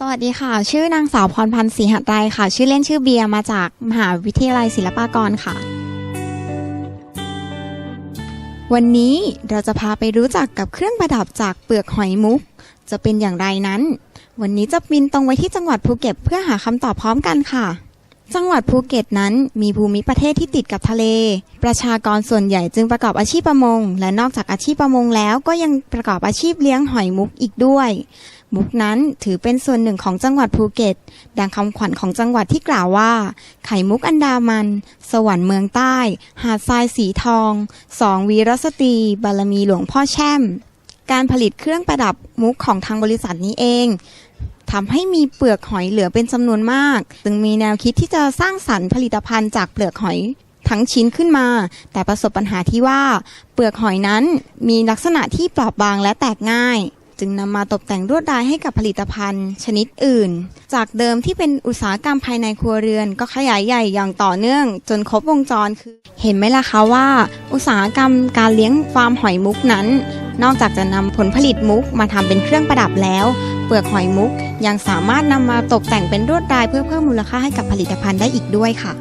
สวัสดีค่ะ ชื่อนางสาวพรพันธ์ศรีหัตไตรค่ะ ชื่อเล่นชื่อเบียร์มาจากมหาวิทยาลัยศิลปากรค่ะ วันนี้เราจะพาไปรู้จักกับเครื่องประดับจากเปลือกหอยมุก จะเป็นอย่างไรนั้น วันนี้จะบินตรงไว้ที่จังหวัดภูเก็ตเพื่อหาคำตอบพร้อมกันค่ะ จังหวัดภูเก็ตนั้นมีภูมิประเทศที่ติดกับทะเล ประชากรส่วนใหญ่จึงประกอบอาชีพประมง และนอกจากอาชีพประมงแล้วก็ยังประกอบอาชีพเลี้ยงหอยมุกอีกด้วย มุกนั้นถือเป็นส่วนหนึ่งของจังหวัดภูเก็ต ดังคำขวัญของจังหวัดที่กล่าวว่า ไข่มุกอันดามัน สวรรค์เมืองใต้ หาดทรายสีทอง สองวีรสตรี บารมีหลวงพ่อแช่ม การผลิตเครื่องประดับมุกของทางบริษัทนี้เอง ทำให้มีเปลือกหอยเหลือเป็นจำนวนมาก จึงมีแนวคิดที่จะสร้างสรรค์ผลิตภัณฑ์จากเปลือกหอยทั้งชิ้นขึ้นมา แต่ประสบปัญหาที่ว่า เปลือกหอยนั้นมีลักษณะที่เปราะบางและแตกง่าย จึงนำมาตกแต่งลวดลายให้กับผลิตภัณฑ์ ชนิดอื่น จากเดิมที่เป็นอุตสาหกรรมภายในครัวเรือน ก็ขยายใหญ่อย่างต่อเนื่อง จนครบวงจรคือ เห็นไหมล่ะคะว่า อุตสาหกรรมการเลี้ยงฟาร์มหอยมุกนั้น นอกจากจะนำผลผลิตมุกมาทำเป็นเครื่องประดับแล้ว เปลือกหอยมุก ยังสามารถนำมาตกแต่งเป็นลวดลายเพื่อเพิ่มมูลค่าให้กับผลิตภัณฑ์ได้อีกด้วยค่ะ